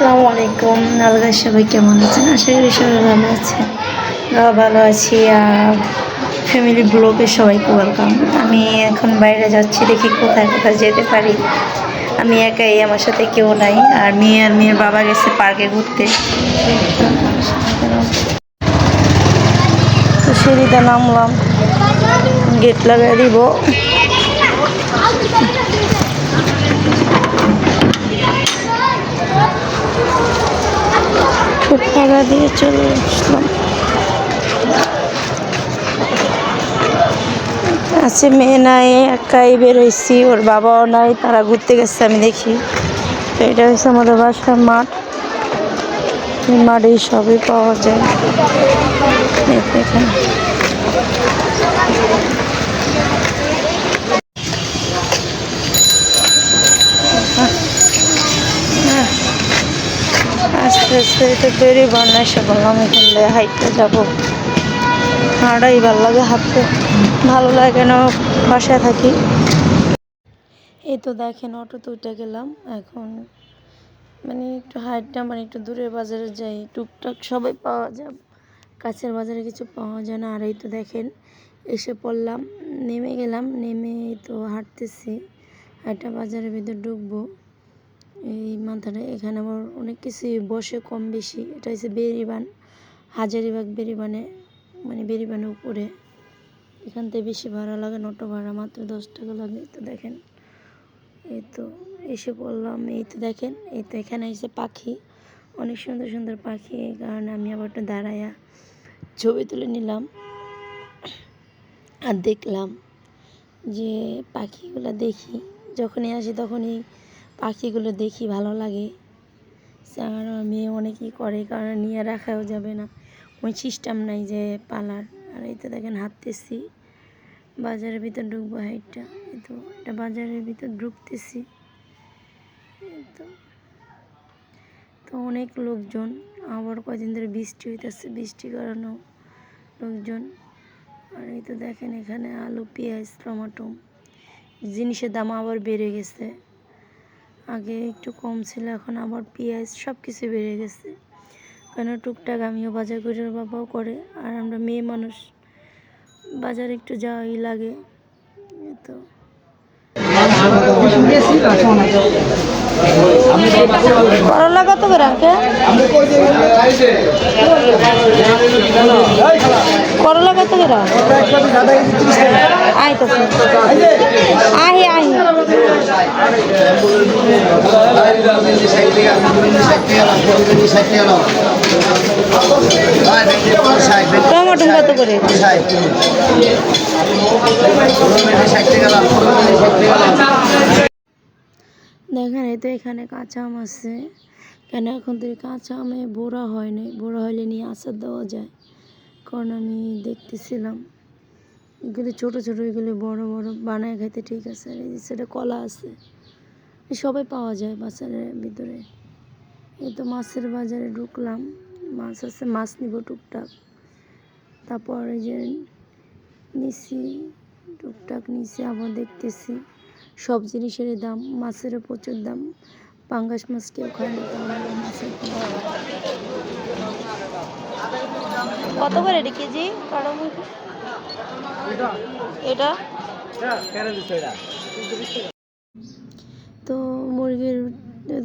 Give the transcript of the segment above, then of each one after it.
আসসালামু আলাইকুম। আলগা সবাই কেমন আছেন? আশা করি সবাই ভালো আছেন। ভালো আছি আর ফ্যামিলি ব্লগে সবাইকে ওয়েলকাম আমি এখন বাইরে যাচ্ছি, দেখি কোথায় কোথায় যেতে পারি। আমি একাই, আমার সাথে কেউ নাই। আর মেয়ে আর মেয়ের বাবা গেছে পার্কে ঘুরতে। তো সিঁড়িতে নামলাম। গেট লাগাই দিব। টাকা দিয়ে চলে আসলাম। আছে মেয়ে নাই, একাই বেরোইছি, ওর বাবাও নাই, তারা ঘুরতে গেছে আমি দেখি। তো এটা হচ্ছে আমাদের বাসার মাঠ। এই মাঠেই সবই পাওয়া যায়। এই তো বেরিয়ে বান্না এসে বললাম, এখানে হাইটে যাব। হাঁটাই ভালো লাগে, হাঁটতে ভালো লাগে না, বাসায় থাকি। এই তো দেখেন অটোতে উঠে গেলাম। এখন মানে একটু হাইটটা মানে একটু দূরের বাজারে যাই, টুকটাক সবাই পাওয়া যায়, কাছের বাজারে কিছু পাওয়া যায় না। আর এই তো দেখেন, এসে পড়লাম, নেমে গেলাম, নেমে তো হাঁটতেছি হাইটা বাজারের ভিতরে ঢুকবো। এই মাথাটা, এখানে আবার অনেক কিছুই বসে কম বেশি। এটা হচ্ছে বেরিবান হাজারিবাগ বেরিবানে মানে বেরিবানের উপরে। এখান থেকে বেশি ভাড়া লাগে নটো ভাড়া মাত্র দশ টাকা লাগে তো দেখেন। এই তো এসে পড়লাম, এই তো দেখেন, এই তো এখানে এসে পাখি। অনেক সুন্দর সুন্দর পাখি, এই কারণে আমি আবার একটু দাঁড়াইয়া ছবি তুলে নিলাম আর দেখলাম যে পাখিগুলো দেখি, যখনই আসি তখনই পাখিগুলো দেখি ভালো লাগে। আর মেয়ে অনেকেই করে, কারণ নিয়ে রাখাও যাবে না। ওই সিস্টেম নাই যে পালার। আর এই তো দেখেন হাঁটতেছি। বাজারের ভিতর ঢুকবো হাইটটা। তো এটা বাজারের ভিতর ঢুকতেছি। তো। তো অনেক লোকজন, আবার কয়দিন ধরে বৃষ্টি হইতেছে বৃষ্টির কারণেও লোকজন। আর এই তো দেখেন এখানে আলু, পেঁয়াজ, টমাটো, জিনিসের দাম আবার বেড়ে গেছে। আগে একটু কম ছিল এখন আবার পেঁয়াজ সব কিছু বেড়ে গেছে। কেন টুকটাক আমিও বাজার করে বাবাও করে আর আমরা মেয়ে মানুষ বাজারে একটু যাওয়াই লাগে তো করলা কত করে করলা কত করে? আহি আহি। কত করে? দেখেন, এই তো এখানে কাঁচা আম আছে। কেন এখন তো কাঁচা আমে বোড়া হয়নি বোড়া হলে নিয়ে আচার দেওয়া যায়। কারণ আমি দেখতেছিলাম। এগুলি ছোটো ছোটো, এগুলি বড় বড় বানায় খাইতে ঠিক আছে। আর এই সেটা কলা আছে সবাই পাওয়া যায় বাজারের ভিতরে। এই তো মাছের বাজারে ঢুকলাম, মাছ আছে, মাছ নিব টুকটাক। তারপর এই যে নিছি, টুকটাক নিছি, আবার দেখতেছি সব জিনিসেরই দাম, মাছেরও প্রচুর দাম। পাঙ্গাস মাছ কেউ খায় না মাছের। কত করে এটা। কেজি কালো এটা। তো মুরগির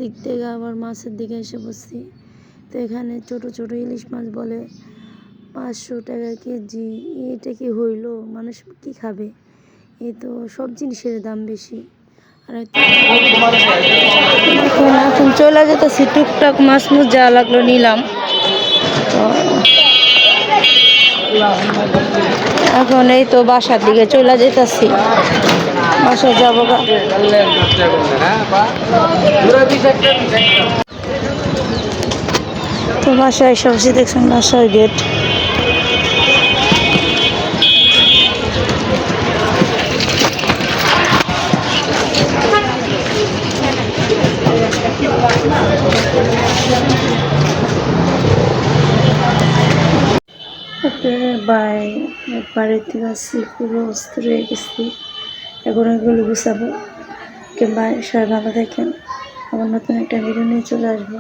দিক থেকে আবার মাছের দিকে এসে বসছি। তো এখানে ছোট ছোট ইলিশ মাছ বলে পাঁচশো টাকা কেজি। এটা কি হইল? মানুষ কি খাবে? এই তো সব জিনিসের দাম বেশি। আর এখন এখন চলে যেতেছি টুকটাক মাছ মুছ যা লাগল নিলাম তো এখন এই তো বাসার দিকে চলে যেতেছি। বাসায় যাব তো বাসায় এসে বসে দেখছেন বাসার গেট বাই, বাড়ির থেকে আসছি, পুরো অস্থির হয়ে গেছি। এখন এগুলো গুছাবো। কিংবা সবাই ভালো দেখেন আমার নতুন একটা ভিডিও নিয়ে চলে আসব।